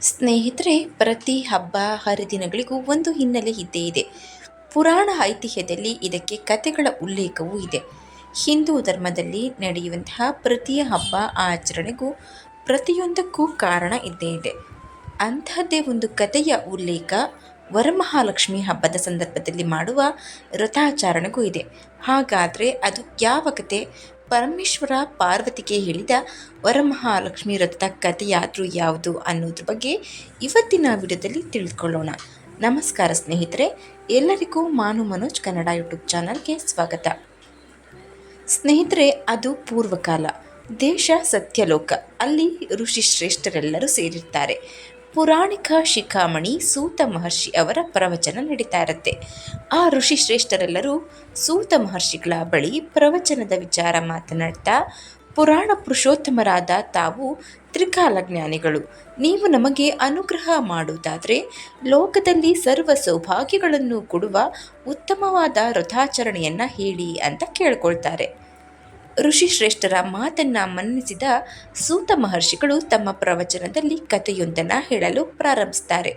ಸ್ನೇಹಿತರೆ, ಪ್ರತಿ ಹಬ್ಬ ಹರಿದಿನಗಳಿಗೂ ಒಂದು ಹಿನ್ನೆಲೆ ಇದ್ದೇ ಇದೆ. ಪುರಾಣ ಐತಿಹ್ಯದಲ್ಲಿ ಇದಕ್ಕೆ ಕಥೆಗಳ ಉಲ್ಲೇಖವೂ ಇದೆ. ಹಿಂದೂ ಧರ್ಮದಲ್ಲಿ ನಡೆಯುವಂತಹ ಪ್ರತಿ ಹಬ್ಬ ಆಚರಣೆಗೂ ಪ್ರತಿಯೊಂದಕ್ಕೂ ಕಾರಣ ಇದ್ದೇ ಇದೆ. ಅಂತಹದ್ದೇ ಒಂದು ಕಥೆಯ ಉಲ್ಲೇಖ ವರಮಹಾಲಕ್ಷ್ಮಿ ಹಬ್ಬದ ಸಂದರ್ಭದಲ್ಲಿ ಮಾಡುವ ವ್ರತಾಚರಣೆಗೂ ಇದೆ. ಹಾಗಾದರೆ ಅದು ಯಾವ ಕತೆ? ಪರಮೇಶ್ವರ ಪಾರ್ವತಿಗೆ ಹೇಳಿದ ವರಮಹಾಲಕ್ಷ್ಮಿ ವ್ರತದ ಕಥೆಯಾದರೂ ಯಾವುದು ಅನ್ನೋದ್ರ ಬಗ್ಗೆ ಇವತ್ತಿನ ವಿಡಿಯೋದಲ್ಲಿ ತಿಳಿದುಕೊಳ್ಳೋಣ ನಮಸ್ಕಾರ ಸ್ನೇಹಿತರೆ, ಎಲ್ಲರಿಗೂ ಮಾನು ಮನೋಜ್ ಕನ್ನಡ ಯೂಟ್ಯೂಬ್ ಚಾನಲ್ಗೆ ಸ್ವಾಗತ. ಸ್ನೇಹಿತರೆ, ಅದು ಪೂರ್ವಕಾಲ. ದೇಶ ಸತ್ಯಲೋಕ. ಅಲ್ಲಿ ಋಷಿ ಶ್ರೇಷ್ಠರೆಲ್ಲರೂ ಸೇರಿರ್ತಾರೆ. ಪುರಾಣಿಕ ಶಿಖಾಮಣಿ ಸೂತ ಮಹರ್ಷಿ ಅವರ ಪ್ರವಚನ ನಡೀತಾ ಇರುತ್ತೆ. ಆ ಋಷಿ ಶ್ರೇಷ್ಠರೆಲ್ಲರೂ ಸೂತ ಮಹರ್ಷಿಗಳ ಬಳಿ ಪ್ರವಚನದ ವಿಚಾರ ಮಾತನಾಡ್ತಾ, ಪುರಾಣ ಪುರುಷೋತ್ತಮರಾದ ತಾವು ತ್ರಿಕಾಲಜ್ಞಾನಿಗಳು, ನೀವು ನಮಗೆ ಅನುಗ್ರಹ ಮಾಡುವುದಾದರೆ ಲೋಕದಲ್ಲಿ ಸರ್ವ ಸೌಭಾಗ್ಯಗಳನ್ನು ಕೊಡುವ ಉತ್ತಮವಾದ ರಥಾಚರಣೆಯನ್ನು ಹೇಳಿ ಅಂತ ಕೇಳ್ಕೊಳ್ತಾರೆ. ಋಷಿಶ್ರೇಷ್ಠರ ಮಾತನ್ನ ಮನ್ನಿಸಿದ ಸೂತ ಮಹರ್ಷಿಗಳು ತಮ್ಮ ಪ್ರವಚನದಲ್ಲಿ ಕಥೆಯೊಂದನ್ನು ಹೇಳಲು ಪ್ರಾರಂಭಿಸ್ತಾರೆ.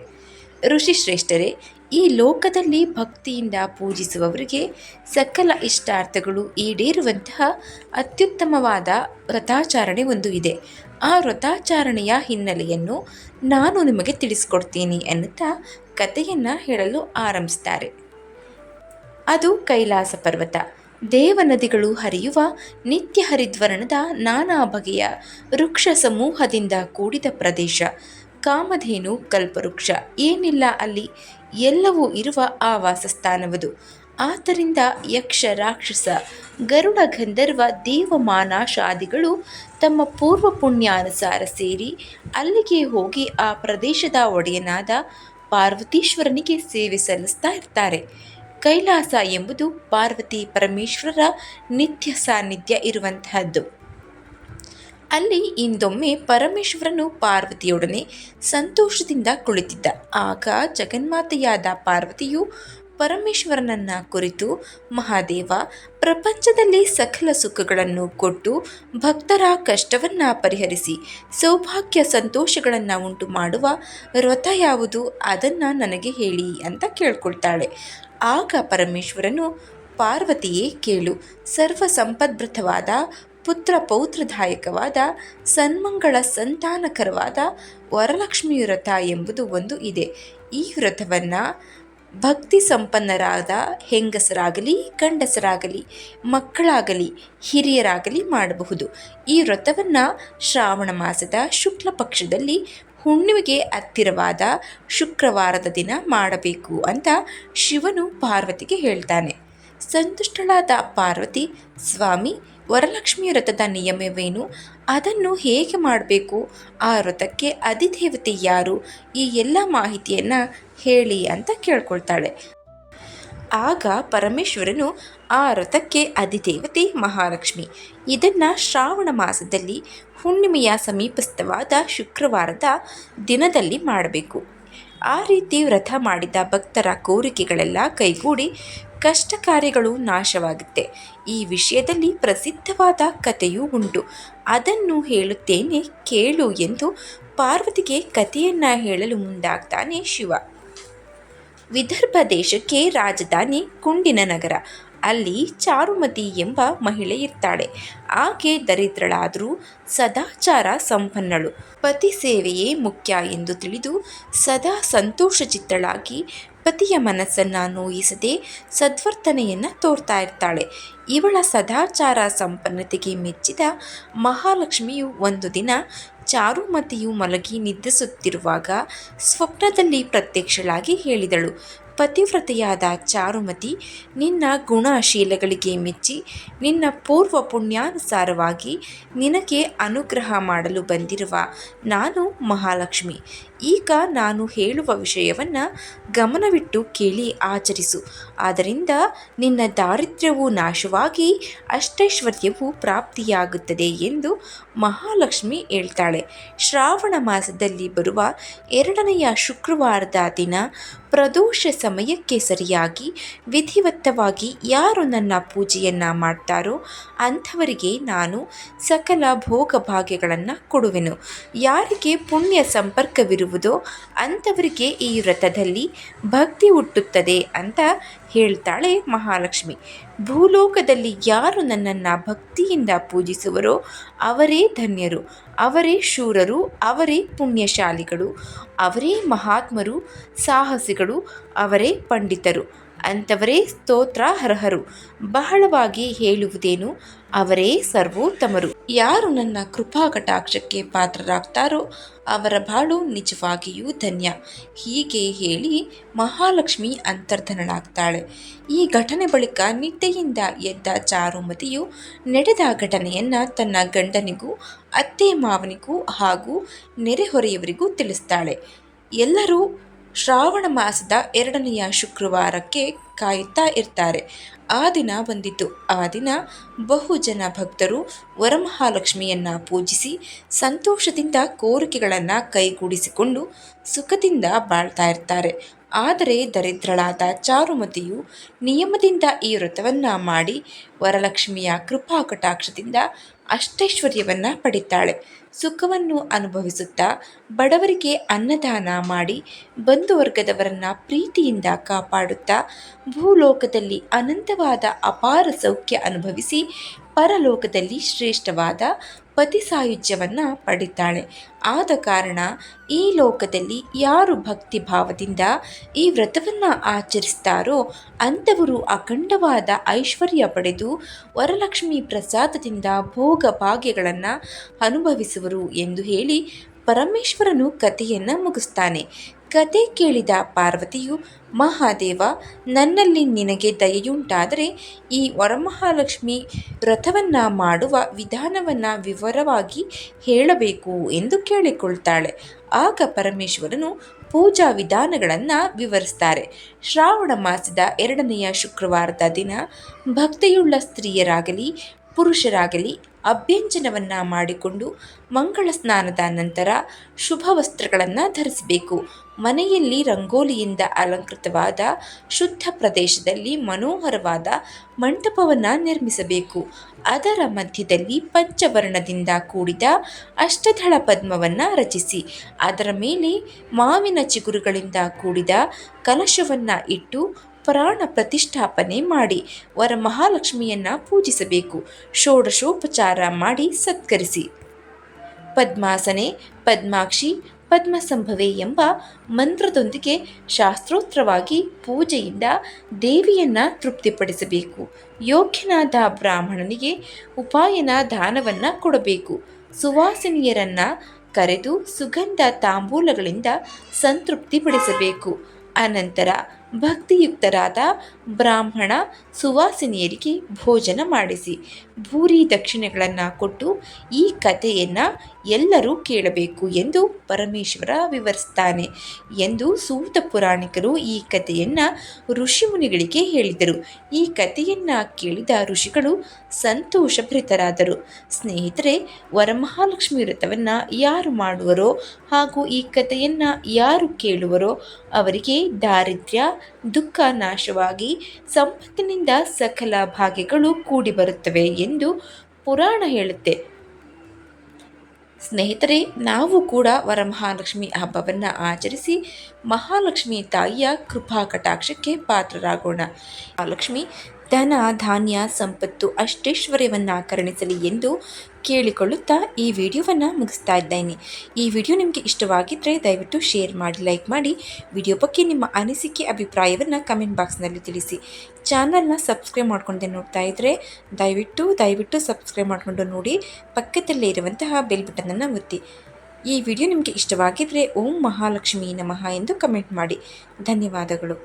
ಋಷಿಶ್ರೇಷ್ಠರೇ, ಈ ಲೋಕದಲ್ಲಿ ಭಕ್ತಿಯಿಂದ ಪೂಜಿಸುವವರಿಗೆ ಸಕಲ ಇಷ್ಟಾರ್ಥಗಳು ಈಡೇರುವಂತಹ ಅತ್ಯುತ್ತಮವಾದ ವ್ರತಾಚರಣೆ ಒಂದು ಇದೆ. ಆ ವ್ರತಾಚರಣೆಯ ಹಿನ್ನೆಲೆಯನ್ನು ನಾನು ನಿಮಗೆ ತಿಳಿಸ್ಕೊಡ್ತೀನಿ ಎನ್ನುತ್ತಾ ಕಥೆಯನ್ನು ಹೇಳಲು ಆರಂಭಿಸ್ತಾರೆ. ಅದು ಕೈಲಾಸ ಪರ್ವತ. ದೇವನದಿಗಳು ಹರಿಯುವ ನಿತ್ಯ ಹರಿದ್ವರ್ಣದ ನಾನಾ ಬಗೆಯ ವೃಕ್ಷ ಸಮೂಹದಿಂದ ಕೂಡಿದ ಪ್ರದೇಶ. ಕಾಮಧೇನು ಕಲ್ಪವೃಕ್ಷ. ಏನಿಲ್ಲ ಅಲ್ಲಿ ಎಲ್ಲವೂ ಇರುವ ಆ ವಾಸಸ್ಥಾನವದು ಆದ್ದರಿಂದ ಯಕ್ಷ, ರಾಕ್ಷಸ, ಗರುಡ ಗಂಧರ್ವ, ದೇವಮಾನಾಶಾದಿಗಳು ತಮ್ಮ ಪೂರ್ವ ಪುಣ್ಯಾನುಸಾರ ಸೇರಿ ಅಲ್ಲಿಗೆ ಹೋಗಿ ಆ ಪ್ರದೇಶದ ಒಡೆಯನಾದ ಪಾರ್ವತೀಶ್ವರನಿಗೆ ಸೇವೆ ಸಲ್ಲಿಸ್ತಾ ಇರ್ತಾರೆ. ಕೈಲಾಸ ಎಂಬುದು ಪಾರ್ವತಿ ಪರಮೇಶ್ವರರ ನಿತ್ಯ ಸಾನ್ನಿಧ್ಯ ಇರುವಂತಹದ್ದು. ಅಲ್ಲಿ ಇಂದೊಮ್ಮೆ ಪರಮೇಶ್ವರನು ಪಾರ್ವತಿಯೊಡನೆ ಸಂತೋಷದಿಂದ ಕುಳಿತಿದ್ದ. ಆಗ ಜಗನ್ಮಾತೆಯಾದ ಪಾರ್ವತಿಯು ಪರಮೇಶ್ವರನನ್ನ ಕುರಿತು ಮಹಾದೇವ ಪ್ರಪಂಚದಲ್ಲಿ ಸಕಲ ಸುಖಗಳನ್ನು ಕೊಟ್ಟು ಭಕ್ತರ ಕಷ್ಟವನ್ನು ಪರಿಹರಿಸಿ, ಸೌಭಾಗ್ಯ ಸಂತೋಷಗಳನ್ನು ಉಂಟು ಮಾಡುವ ವ್ರತ ಯಾವುದು ಅದನ್ನು ನನಗೆ ಹೇಳಿ ಅಂತ ಕೇಳ್ಕೊಳ್ತಾಳೆ. ಆಗ ಪರಮೇಶ್ವರನು, ಪಾರ್ವತಿಯೇ ಕೇಳು ಸರ್ವ ಸಂಪದ್ಭೃತವಾದ ಪುತ್ರ ಪೌತ್ರದಾಯಕವಾದ ಸನ್ಮಂಗಳ ಸಂತಾನಕರವಾದ ವರಲಕ್ಷ್ಮಿ ವ್ರತ ಎಂಬುದು ಒಂದು ಇದೆ. ಈ ವ್ರತವನ್ನು ಭಕ್ತಿ ಸಂಪನ್ನರಾದ ಹೆಂಗಸರಾಗಲಿ, ಗಂಡಸರಾಗಲಿ, ಮಕ್ಕಳಾಗಲಿ, ಹಿರಿಯರಾಗಲಿ ಮಾಡಬಹುದು. ಈ ವ್ರತವನ್ನು ಶ್ರಾವಣ ಮಾಸದ ಶುಕ್ಲ ಪಕ್ಷದಲ್ಲಿ ಹುಣ್ಣಿಮೆಗೆ ಹತ್ತಿರವಾದ ಶುಕ್ರವಾರದ ದಿನ ಮಾಡಬೇಕು ಅಂತ ಶಿವನು ಪಾರ್ವತಿಗೆ ಹೇಳ್ತಾನೆ. ಸಂತುಷ್ಟಳಾದ ಪಾರ್ವತಿ, ಸ್ವಾಮಿ ವರಲಕ್ಷ್ಮಿ ವ್ರತದ ನಿಯಮವೇನು? ಅದನ್ನು ಹೇಗೆ ಮಾಡಬೇಕು? ಆ ವ್ರತಕ್ಕೆ ಅಧಿದೇವತೆ ಯಾರು? ಈ ಎಲ್ಲ ಮಾಹಿತಿಯನ್ನು ಹೇಳಿ ಅಂತ ಕೇಳ್ಕೊಳ್ತಾಳೆ. ಆಗ ಪರಮೇಶ್ವರನು ಆ ವ್ರತಕ್ಕೆ ಅಧಿದೇವತೆ ಮಹಾಲಕ್ಷ್ಮಿ. ಇದನ್ನು ಶ್ರಾವಣ ಮಾಸದಲ್ಲಿ ಹುಣ್ಣಿಮೆಯ ಸಮೀಪಸ್ಥವಾದ ಶುಕ್ರವಾರದ ದಿನದಲ್ಲಿ ಮಾಡಬೇಕು. ಆ ರೀತಿ ವ್ರತ ಮಾಡಿದ ಭಕ್ತರ ಕೋರಿಕೆಗಳೆಲ್ಲ ಕೈಗೂಡಿ ಕಷ್ಟ ಕಾರ್ಯಗಳು ನಾಶವಾಗುತ್ತೆ. ಈ ವಿಷಯದಲ್ಲಿ ಪ್ರಸಿದ್ಧವಾದ ಕಥೆಯೂ ಉಂಟು. ಅದನ್ನು ಹೇಳುತ್ತೇನೆ, ಕೇಳು ಎಂದು ಪಾರ್ವತಿಗೆ ಕಥೆಯನ್ನ ಹೇಳಲು ಮುಂದಾಗ್ತಾನೆ ಶಿವ. ವಿದರ್ಭ ದೇಶಕ್ಕೆ ರಾಜಧಾನಿ ಕುಂಡಿನ ನಗರ. ಅಲ್ಲಿ ಚಾರುಮತಿ ಎಂಬ ಮಹಿಳೆ ಇರ್ತಾಳೆ. ಆಕೆ ದರಿದ್ರಳಾದರೂ ಸದಾಚಾರ ಸಂಪನ್ನಳು. ಪತಿ ಸೇವೆಯೇ ಮುಖ್ಯ ಎಂದು ತಿಳಿದು ಸದಾ ಸಂತೋಷಚಿತ್ತಳಾಗಿ ಪತಿಯ ಮನಸ್ಸನ್ನು ನೋಯಿಸದೆ ಸದ್ವರ್ತನೆಯನ್ನು ತೋರ್ತಾ ಇರ್ತಾಳೆ. ಇವಳ ಸದಾಚಾರ ಸಂಪನ್ನತೆಗೆ ಮೆಚ್ಚಿದ ಮಹಾಲಕ್ಷ್ಮಿಯು ಒಂದು ದಿನ ಚಾರುಮತಿಯು ಮಲಗಿ ನಿದ್ರಿಸುತ್ತಿರುವಾಗ ಸ್ವಪ್ನದಲ್ಲಿ ಪ್ರತ್ಯಕ್ಷಳಾಗಿ ಹೇಳಿದಳು. ಪತಿವ್ರತೆಯಾದ ಚಾರುಮತಿ ನಿನ್ನ ಗುಣಶೀಲಗಳಿಗೆ ಮೆಚ್ಚಿ, ನಿನ್ನ ಪೂರ್ವ ಪುಣ್ಯಾನುಸಾರವಾಗಿ ನಿನಗೆ ಅನುಗ್ರಹ ಮಾಡಲು ಬಂದಿರುವ ನಾನು ಮಹಾಲಕ್ಷ್ಮಿ. ಈಗ ನಾನು ಹೇಳುವ ವಿಷಯವನ್ನು ಗಮನವಿಟ್ಟು ಕೇಳಿ ಆಚರಿಸು. ಆದ್ದರಿಂದ ನಿನ್ನ ದಾರಿದ್ರ್ಯವು ನಾಶವಾಗಿ ಅಷ್ಟೈಶ್ವರ್ಯವು ಪ್ರಾಪ್ತಿಯಾಗುತ್ತದೆ ಎಂದು ಮಹಾಲಕ್ಷ್ಮಿ ಹೇಳ್ತಾಳೆ. ಶ್ರಾವಣ ಮಾಸದಲ್ಲಿ ಬರುವ ಎರಡನೆಯ ಶುಕ್ರವಾರದ ದಿನ ಪ್ರದೋಷ ಸಮಯಕ್ಕೆ ಸರಿಯಾಗಿ, ವಿಧಿವತ್ತವಾಗಿ ಯಾರು ನನ್ನ ಪೂಜೆಯನ್ನು ಮಾಡ್ತಾರೋ ಅಂಥವರಿಗೆ ನಾನು ಸಕಲ ಭೋಗ ಭಾಗ್ಯಗಳನ್ನು ಕೊಡುವೆನು. ಯಾರಿಗೆ ಪುಣ್ಯ ಸಂಪರ್ಕವಿರುವುದೋ ಅಂಥವರಿಗೆ ಈ ವ್ರತದಲ್ಲಿ ಭಕ್ತಿ ಹುಟ್ಟುತ್ತದೆ ಅಂತ ಹೇಳ್ತಾಳೆ ಮಹಾಲಕ್ಷ್ಮಿ. ಭೂಲೋಕದಲ್ಲಿ ಯಾರು ನನ್ನನ್ನು ಭಕ್ತಿಯಿಂದ ಪೂಜಿಸುವರೋ ಅವರೇ ಧನ್ಯರು, ಅವರೇ ಶೂರರು, ಅವರೇ ಪುಣ್ಯಶಾಲಿಗಳು, ಅವರೇ ಮಹಾತ್ಮರು, ಸಾಹಸಿಗಳು, ಅವರೇ ಪಂಡಿತರು. ಅಂಥವರೇ ಸ್ತೋತ್ರ ಹರಹರು ಬಹಳವಾಗಿ ಹೇಳುವುದೇನು? ಅವರೇ ಸರ್ವೋತ್ತಮರು. ಯಾರು ನನ್ನ ಕೃಪಾ ಕಟಾಕ್ಷಕ್ಕೆ ಪಾತ್ರರಾಗ್ತಾರೋ ಅವರ ಬಾಳು ನಿಜವಾಗಿಯೂ ಧನ್ಯ. ಹೀಗೆ ಹೇಳಿ ಮಹಾಲಕ್ಷ್ಮಿ ಅಂತರ್ಧನಳಾಗ್ತಾಳೆ. ಈ ಘಟನೆ ಬಳಿಕ ನಿದ್ದೆಯಿಂದ ಎದ್ದ ಚಾರುಮತಿಯು ನಡೆದ ಘಟನೆಯನ್ನು ತನ್ನ ಗಂಡನಿಗೂ, ಅತ್ತೆ ಮಾವನಿಗೂ ಹಾಗೂ ನೆರೆಹೊರೆಯವರಿಗೂ ತಿಳಿಸ್ತಾಳೆ. ಎಲ್ಲರೂ ಶ್ರಾವಣ ಮಾಸದ ಎರಡನೆಯ ಶುಕ್ರವಾರಕ್ಕೆ ಕಾಯುತ್ತಾ ಇರ್ತಾರೆ. ಆ ದಿನ ಬಂದಿತ್ತು ಆ ದಿನ ಬಹು ಜನ ಭಕ್ತರು ವರಮಹಾಲಕ್ಷ್ಮಿಯನ್ನು ಪೂಜಿಸಿ ಸಂತೋಷದಿಂದ ಕೋರಿಕೆಗಳನ್ನು ಕೈಗೂಡಿಸಿಕೊಂಡು ಸುಖದಿಂದ ಬಾಳ್ತಾ ಇರ್ತಾರೆ. ಆದರೆ ದರಿದ್ರಳಾದ ಚಾರುಮತಿಯು ನಿಯಮದಿಂದ ಈ ವ್ರತವನ್ನು ಮಾಡಿ ವರಲಕ್ಷ್ಮಿಯ ಕೃಪಾ ಕಟಾಕ್ಷದಿಂದ ಅಷ್ಟೈಶ್ವರ್ಯವನ್ನು ಪಡಿತಾಳೆ. ಸುಖವನ್ನು ಅನುಭವಿಸುತ್ತಾ ಬಡವರಿಗೆ ಅನ್ನದಾನ ಮಾಡಿ ಬಂಧುವರ್ಗದವರನ್ನು ಪ್ರೀತಿಯಿಂದ ಕಾಪಾಡುತ್ತಾ ಭೂಲೋಕದಲ್ಲಿ ಅನಂತವಾದ ಅಪಾರ ಸೌಖ್ಯ ಅನುಭವಿಸಿ ಪರಲೋಕದಲ್ಲಿ ಶ್ರೇಷ್ಠವಾದ ಪತಿ ಸಾಯುಜ್ಯವನ್ನು ಪಡಿತಾಳೆ. ಆದ ಕಾರಣ ಈ ಲೋಕದಲ್ಲಿ ಯಾರು ಭಕ್ತಿ ಭಾವದಿಂದ ಈ ವ್ರತವನ್ನು ಆಚರಿಸ್ತಾರೋ ಅಂಥವರು ಅಖಂಡವಾದ ಐಶ್ವರ್ಯ ಪಡೆದು ವರಲಕ್ಷ್ಮಿ ಪ್ರಸಾದದಿಂದ ಭೋಗ ಭಾಗ್ಯಗಳನ್ನು ಎಂದು ಹೇಳಿ ಪರಮೇಶ್ವರನು ಕಥೆಯನ್ನು ಮುಗಿಸ್ತಾನೆ. ಕತೆ ಕೇಳಿದ ಪಾರ್ವತಿಯು, ಮಹಾದೇವ, ನನ್ನಲ್ಲಿ ನಿನಗೆ ದಯೆಯುಂಟಾದರೆ ಈ ವರಮಹಾಲಕ್ಷ್ಮಿ ವ್ರತವನ್ನು ಮಾಡುವ ವಿಧಾನವನ್ನು ವಿವರವಾಗಿ ಹೇಳಬೇಕು ಎಂದು ಕೇಳಿಕೊಳ್ತಾಳೆ. ಆಗ ಪರಮೇಶ್ವರನು ಪೂಜಾ ವಿಧಾನಗಳನ್ನು ವಿವರಿಸ್ತಾರೆ. ಶ್ರಾವಣ ಮಾಸದ ಎರಡನೆಯ ಶುಕ್ರವಾರದ ದಿನ ಭಕ್ತಿಯುಳ್ಳ ಸ್ತ್ರೀಯರಾಗಲಿ, ಪುರುಷರಾಗಲಿ ಅಭ್ಯಂಜನವನ್ನು ಮಾಡಿಕೊಂಡು ಮಂಗಳ ಸ್ನಾನದ ನಂತರ ಶುಭ ವಸ್ತ್ರಗಳನ್ನು ಧರಿಸಬೇಕು. ಮನೆಯಲ್ಲಿ ರಂಗೋಲಿಯಿಂದ ಅಲಂಕೃತವಾದ ಶುದ್ಧ ಪ್ರದೇಶದಲ್ಲಿ ಮನೋಹರವಾದ ಮಂಟಪವನ್ನು ನಿರ್ಮಿಸಬೇಕು. ಅದರ ಮಧ್ಯದಲ್ಲಿ ಪಂಚವರ್ಣದಿಂದ ಕೂಡಿದ ಅಷ್ಟದಳ ಪದ್ಮವನ್ನು ರಚಿಸಿ, ಅದರ ಮೇಲೆ ಮಾವಿನ ಚಿಗುರುಗಳಿಂದ ಕೂಡಿದ ಕಲಶವನ್ನು ಇಟ್ಟು ಪ್ರಾಣ ಪ್ರತಿಷ್ಠಾಪನೆ ಮಾಡಿ ವರ ಮಹಾಲಕ್ಷ್ಮಿಯನ್ನ ಪೂಜಿಸಬೇಕು. ಷೋಡಶೋಪಚಾರ ಮಾಡಿ ಸತ್ಕರಿಸಿ. ಪದ್ಮಾಸನೆ, ಪದ್ಮಾಕ್ಷಿ, ಪದ್ಮಸಂಭವೆ ಎಂಬ ಮಂತ್ರದೊಂದಿಗೆ ಶಾಸ್ತ್ರೋತ್ರವಾಗಿ ಪೂಜೆಯಿಂದ ದೇವಿಯನ್ನ ತೃಪ್ತಿಪಡಿಸಬೇಕು. ಯೋಗ್ಯನಾದ ಬ್ರಾಹ್ಮಣನಿಗೆ ಉಪಾಯನ ದಾನವನ್ನು ಕೊಡಬೇಕು. ಸುವಾಸಿನಿಯರನ್ನ ಕರೆದು ಸುಗಂಧ ತಾಂಬೂಲಗಳಿಂದ ಸಂತೃಪ್ತಿಪಡಿಸಬೇಕು. ಅನಂತರ ಭಕ್ತಿಯುಕ್ತರಾದ ಬ್ರಾಹ್ಮಣ ಸುವಾಸಿನಿಯರಿಗೆ ಭೋಜನ ಮಾಡಿಸಿ. ಭೂರಿ ದಕ್ಷಿಣೆಗಳನ್ನು ಕೊಟ್ಟು ಈ ಕಥೆಯನ್ನು ಎಲ್ಲರೂ ಕೇಳಬೇಕು ಎಂದು ಪರಮೇಶ್ವರ ವಿವರಿಸ್ತಾನೆ ಎಂದು ಸೂತ ಪುರಾಣಿಕರು ಈ ಕಥೆಯನ್ನು ಋಷಿಮುನಿಗಳಿಗೆ ಹೇಳಿದರು. ಈ ಕಥೆಯನ್ನು ಕೇಳಿದ ಋಷಿಗಳು ಸಂತೋಷಭರಿತರಾದರು. ಸ್ನೇಹಿತರೆ, ವರಮಹಾಲಕ್ಷ್ಮಿ ವ್ರತವನ್ನು ಯಾರು ಮಾಡುವರೋ ಹಾಗೂ ಈ ಕಥೆಯನ್ನು ಯಾರು ಕೇಳುವರೋ ಅವರಿಗೆ ದಾರಿದ್ರ್ಯ ದುಃಖ ನಾಶವಾಗಿ ಸಂಪತ್ತಿನಿಂದ ಸಕಲ ಭಾಗ್ಯಗಳು ಕೂಡಿ ಬರುತ್ತವೆ ಎಂದು ಪುರಾಣ ಹೇಳುತ್ತೆ. ಸ್ನೇಹಿತರೆ, ನಾವು ಕೂಡ ವರಮಹಾಲಕ್ಷ್ಮಿ ಹಬ್ಬವನ್ನು ಆಚರಿಸಿ ಮಹಾಲಕ್ಷ್ಮಿ ತಾಯಿಯ ಕೃಪಾ ಕಟಾಕ್ಷಕ್ಕೆ ಪಾತ್ರರಾಗೋಣ. ಮಹಾಲಕ್ಷ್ಮಿ ಧನ, ಧಾನ್ಯ, ಸಂಪತ್ತು ಅಷ್ಟೈಶ್ವರ್ಯವನ್ನು ಕರುಣಿಸಲಿ ಎಂದು ಕೇಳಿಕೊಳ್ಳುತ್ತಾ ಈ ವಿಡಿಯೋವನ್ನು ಮುಗಿಸ್ತಾ ಇದ್ದೇನೆ. ಈ ವಿಡಿಯೋ ನಿಮಗೆ ಇಷ್ಟವಾಗಿದ್ದರೆ ದಯವಿಟ್ಟು ಶೇರ್ ಮಾಡಿ, ಲೈಕ್ ಮಾಡಿ. ವಿಡಿಯೋ ಬಗ್ಗೆ ನಿಮ್ಮ ಅನಿಸಿಕೆ, ಅಭಿಪ್ರಾಯವನ್ನು ಕಮೆಂಟ್ ಬಾಕ್ಸ್ನಲ್ಲಿ ತಿಳಿಸಿ. ಚಾನಲ್ನ ಸಬ್ಸ್ಕ್ರೈಬ್ ಮಾಡ್ಕೊಂಡೆ ನೋಡ್ತಾ ಇದ್ದರೆ ದಯವಿಟ್ಟು ದಯವಿಟ್ಟು ಸಬ್ಸ್ಕ್ರೈಬ್ ಮಾಡಿಕೊಂಡು ನೋಡಿ. ಪಕ್ಕದಲ್ಲೇ ಇರುವಂತಹ ಬೆಲ್ ಬಟನನ್ನು ಒತ್ತಿ. ಈ ವಿಡಿಯೋ ನಿಮಗೆ ಇಷ್ಟವಾಗಿದ್ದರೆ ಓಂ ಮಹಾಲಕ್ಷ್ಮೀ ನಮಃ ಎಂದು ಕಮೆಂಟ್ ಮಾಡಿ. ಧನ್ಯವಾದಗಳು.